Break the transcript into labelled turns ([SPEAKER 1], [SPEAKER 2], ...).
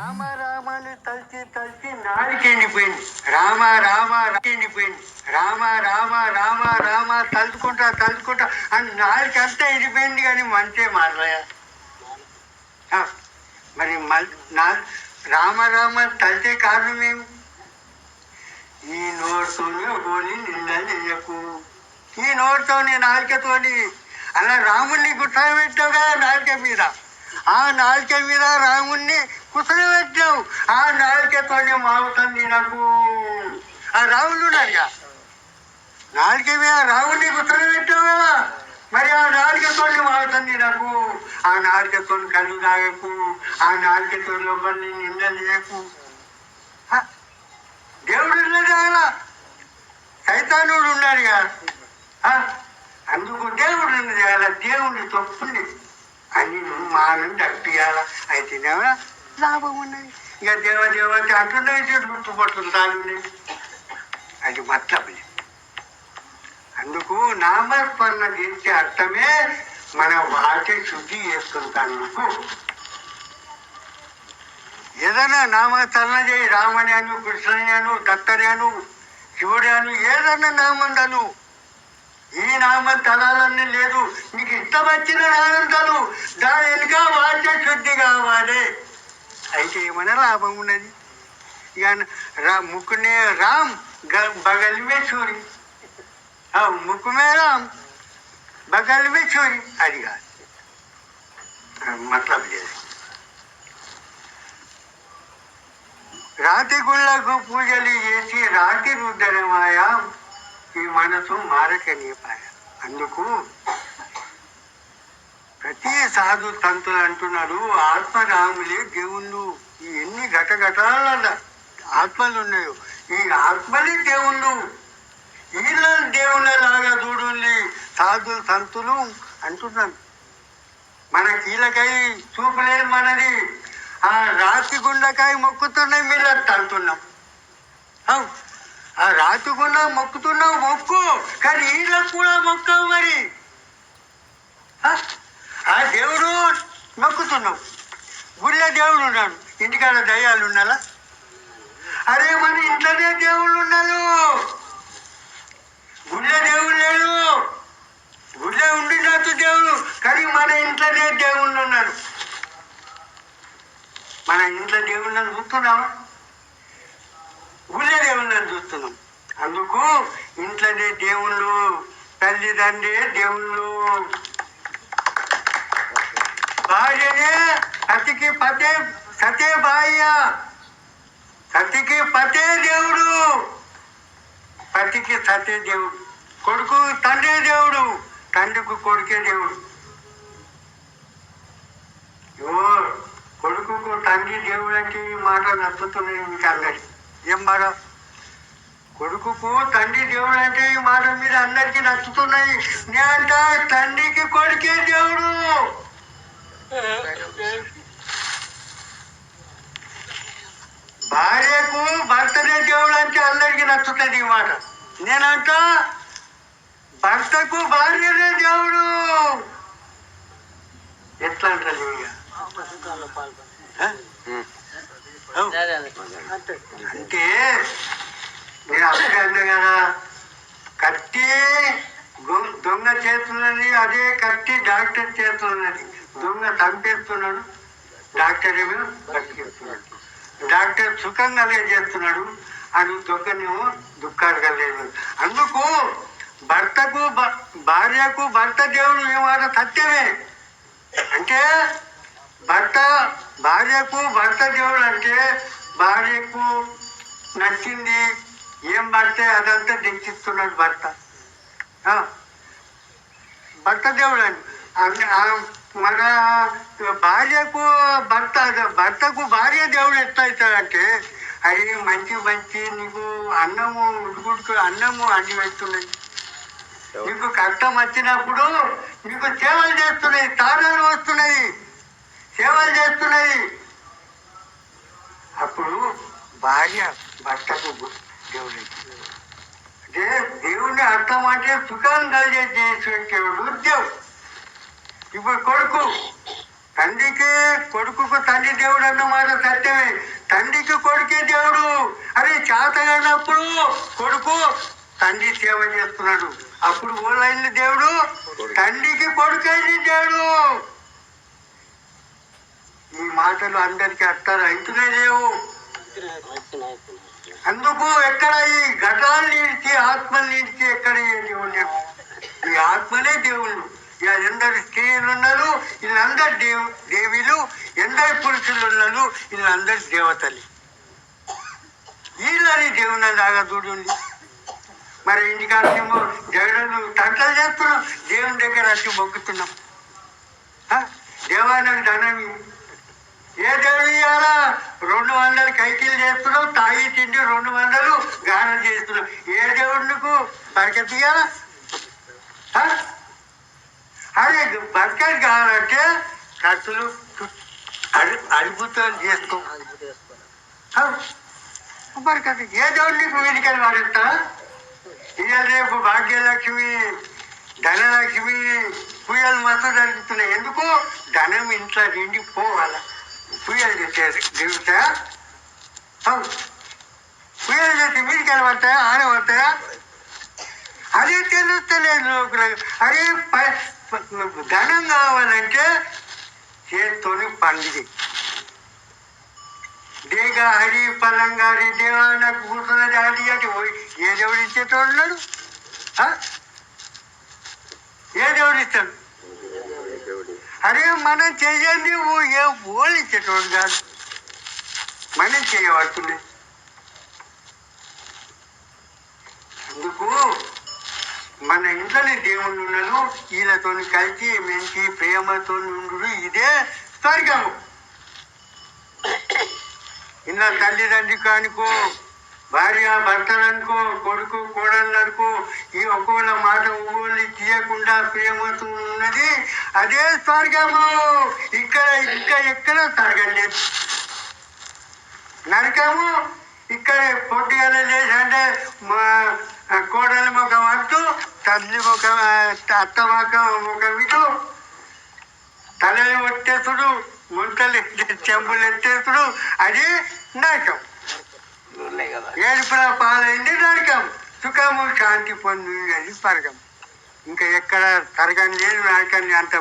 [SPEAKER 1] రామ రామని తలిచి తలిచి నాలుగు ఎండిపోయింది రామ రామ ఎండిపోయింది రామ రామ రామ రామ తలుచుకుంటా తలుచుకుంటా అని నాలుగు అంతా ఎండిపోయింది కానీ మంటే మాట్లాడా. మరి మల్ నా రామ రామ తలిచే కారణం ఏమి? ఈ నోటితోనే గోలి నిన్న చెయ్యకు ఈ నోటితోని నాలుకతోని అలా రాముణ్ణి గుర్తపెట్టావు కదా నాలుక మీద. ఆ నాలుక మీద రాముణ్ణి కుసరబెట్టావు ఆ నాలుకతోనే మాగుతుంది నాకు. ఆ రాముడు ఉన్నాడుగా నాలుక మీద రాముణ్ణి కుసరబెట్టావు కదా. మరి ఆ నాలుకతోని మాగుతుంది నాకు. ఆ నాలుకతో కళ్ళు తాగకు. ఆ నాలుకతో లోపలి నింద చేయకు దేవుడు ఉన్నది ఆయన సైతానుడు ఉన్నాడుగా ఆ? అందుకు దేవుడు ఉన్నది అలా దేవుడి తప్పుంది. అని నువ్వు మానం అయితే అయితేనేమో లాభం ఉన్నది. ఇక దేవ దేవత అంటున్నాయి గుర్తుపడుతుంది దాని అది మతలబులే అందుకు నామస్మరణ చేసే అర్థమే మన వాటి శుద్ధి చేస్తుంటాను ఏదైనా నామస్మరణ చేయి రామని అను కృష్ణని అను దత్తని అను శివుడి అను ఏదన్నా నామం తను. ఈ నామ తలాలన్నీ లేదు. నీకు ఇష్టం వచ్చిన నామం తను దాని వెనుక వాక్య శుద్ధి కావాలి అయితే ఏమైనా లాభం ఉన్నది ఇక రా ముక్కునే రామ్ గ- బగల్ మే చూరి ఆ, ముక్కు మే రామ్ బగల్ మే చూరి అది కాదు ఆ, మతలబ్ లేదు రాతి గుళ్ళకు పూజలు చేసి రాతి రుద్రమాయ ఈ మనసు మారకనీపాయ అందుకు ప్రతి సాధు తంతులు అంటున్నాడు ఆత్మరాములే దేవుళ్ళు. ఈ ఎన్ని ఘటఘటాల ఆత్మలు ఉన్నాయో ఈ ఆత్మలే దేవుళ్ళు. వీళ్ళ దేవుళ్ళలాగా చూడండి సాధు సంతులు అంటున్నాను మన కీలకాయ చూపలేదు మనది ఆ రాతి గుండకాయ మొక్కుతున్నాయి మీరు అంటున్నాం. ఆ రాతి గుండ మొక్కుతున్నావు మొక్కు. కానీ వీళ్ళకు కూడా మొక్కవు మరి ఆ? ఆ దేవుడు మొక్కుతున్నావు గుడిలో దేవుడు ఉన్నాడు. ఇంటికాడ దయ్యాలు ఉన్నాలా? అరే మన ఇంట్లోనే దేవుళ్ళు ఉన్నారు. గుళ్ళ దేవుడు లేడు. గుళ్ళ ఉండినట్టు దేవుడు కానీ మన ఇంట్లోనే దేవుళ్ళు ఉన్నారు. మన ఇంట్లో దేవుళ్ళని చూస్తున్నామా గుళ్ళ దేవుళ్ళని చూస్తున్నాం. అందుకు ఇంట్లోనే దేవుళ్ళు తల్లిదండ్రి దేవుళ్ళు. భార్యనే సతికి పతే సతే భార్య. సతికి పతే దేవుడు. పతికి సతే దేవుడు. కొడుకు తండ్రి దేవుడు. తండ్రికి కొడుకే దేవుడు. ఓ కొడుకుకు తండ్రి దేవుడు అంటే ఈ మాట నచ్చుతున్నాయి మీకు అందరికి. ఏం మాట? కొడుకుకు తండ్రి దేవుడు అంటే ఈ మాట మీద అందరికీ నచ్చుతున్నాయి. నేనంట తండ్రికి కొడుకే దేవుడు. భార్యకు భర్తనే దేవుడు అంటే అందరికీ నచ్చుతుంది ఈ మాట. నేనంట భర్తకు భార్యనే దేవుడు. ఎట్లా అంటారు. అంటే నేను అప్పుడే అన్నా కదా కత్తి గొ- దొంగ చేతున్నది అదే కత్తి డాక్టర్ చేతున్నది దొంగ చంపేస్తున్నాడు డాక్టర్ ఏమో బతికేస్తున్నాడు. డాక్టర్ సుఖంగా చేస్తున్నాడు అని దొంగనేమో దుఃఖాలు లేదు అందుకు భర్తకు భ- భార్యకు భర్త దేవుడు ఏమాట సత్యమే. అంటే భర్త భార్యకు భర్త దేవుడు అంటే భార్యకు నచ్చింది ఏం పడితే అదంతా దించిస్తున్నాడు భర్త. భర్త దేవుడు అండి. మన భార్యకు భర్త భర్తకు భార్య దేవుడు ఎట్లా అవుతాడంటే అది మంచి మంచి నీకు అన్నము ఉడుకుడుకు అన్నము అన్ని పెడుతున్నది నీకు కష్టం వచ్చినప్పుడు నీకు సేవలు చేస్తున్నాయి తాళాలు వస్తున్నాయి సేవలు చేస్తున్నాయి. అప్పుడు భార్య భర్తకు దేవుడు అంటే దేవుని అర్థం అంటే సుఖం కలిగే చేసేటప్పుడు దేవుడు. ఇప్పుడు కొడుకు. తండ్రికి కొడుకుకు తండ్రి దేవుడు అన్నమాట సత్యమే. తండ్రికి కొడుకే దేవుడు. అరే చేతగానప్పుడు కొడుకు తండ్రి సేవ చేస్తున్నాడు. అప్పుడు ఓలైన దేవుడు. తండ్రికి కొడుకైన దేవుడు. ఈ మాటలు అందరికీ అర్థాలు అవుతున్నాయి లేవు. అందుకు ఎక్కడ ఈ ఘటాలు నీడిచి ఆత్మలు నీడిచి ఎక్కడ ఈ దేవుడు. ఈ ఆత్మనే దేవుళ్ళు. ఎందరు స్త్రీలు ఉన్నారు వీళ్ళందరు దేవు దేవీలు ఎందరు పురుషులు ఉన్నారు వీళ్ళందరు దేవతలు. వీళ్ళని దేవుని లాగా చూడండి. మరి ఇంటికాడేమో జగడలు తంటలు చేస్తున్నాం దేవుని దగ్గర వచ్చి మొక్కుతున్నాం. దేవానికి ధనం ఏ దేవుడు ఇవ్వాలా రెండు వందలు కైకిలు చేస్తున్నావు తాగి తిండి రెండు వందలు గానం చేస్తున్నావు ఏ దేవుడికి బరకత్ ఇవ్వాలా అవి అదే కావాలంటే ఖర్చులు అడి అడిపుతాలు చేసుకో ఆ? బరకత్ ఏ దేవుడికి వేదికలు వాడేస్తా? ఇవాళ రేపు భాగ్యలక్ష్మి ధనలక్ష్మి పూజలు మాత్రం జరుగుతున్నాయి. ఎందుకు? ధనం ఇంట్లో నిండి పోవాల పూజలు చేసేది దిగుతా పూజలు చేసి మీరు కనబడతాయా ఆడ పడతాయా అదే తెలుస్తలేదు లోకులకు అదే ప- ధనం కావాలంటే చేత్తోని పండుగ దేగ హరి పలంగారి దేవా నాకు కూర్చున్నది అది అది పోయి ఏ దేవుడు ఇచ్చేటోడు ఉన్నాడు? ఆ? ఏ దేవుడు ఇస్తాడు? అరే మనం చేయండి ఓ ఏ ఓళ్ళు ఇచ్చేటోడు కాదు. మనం చేయబడుతుంది అందుకు మన ఇంట్లోనే దేవుళ్ళు ఉన్నాడు ఈయనతో కలిసి మంచి ప్రేమతో ఉండు ఇదే స్వర్గము. ఇలా తల్లిదండ్రి కానుకో భార్య భర్తలనుకో కొడుకు కోడళ్ళనుకో ఈ ఒక్కోళ్ళ మాట ఒక్కోళ్ళు తీయకుండా ప్రేమతో ఉన్నది. అదే స్వర్గము. ఇక్కడ ఇంకా ఎక్కడ స్వర్గం లేదు. నరకము ఇక్కడ పొద్దుగాల లేచి అంటే మా కోడల ముఖం అట్టు తల్లి ముఖం అత్త ముఖం ముఖం ఇటు తలని ఒట్టేసుడు ముంటలు ఎత్తే- చెంబులు ఎత్తేసుడు అది నరకం. ఏడుపుల పాలైంది నరకం. సుఖము శాంతి పొంది అది స్వర్గం ఇంకా ఎక్కడ స్వర్గం లేదు నరకం అంత.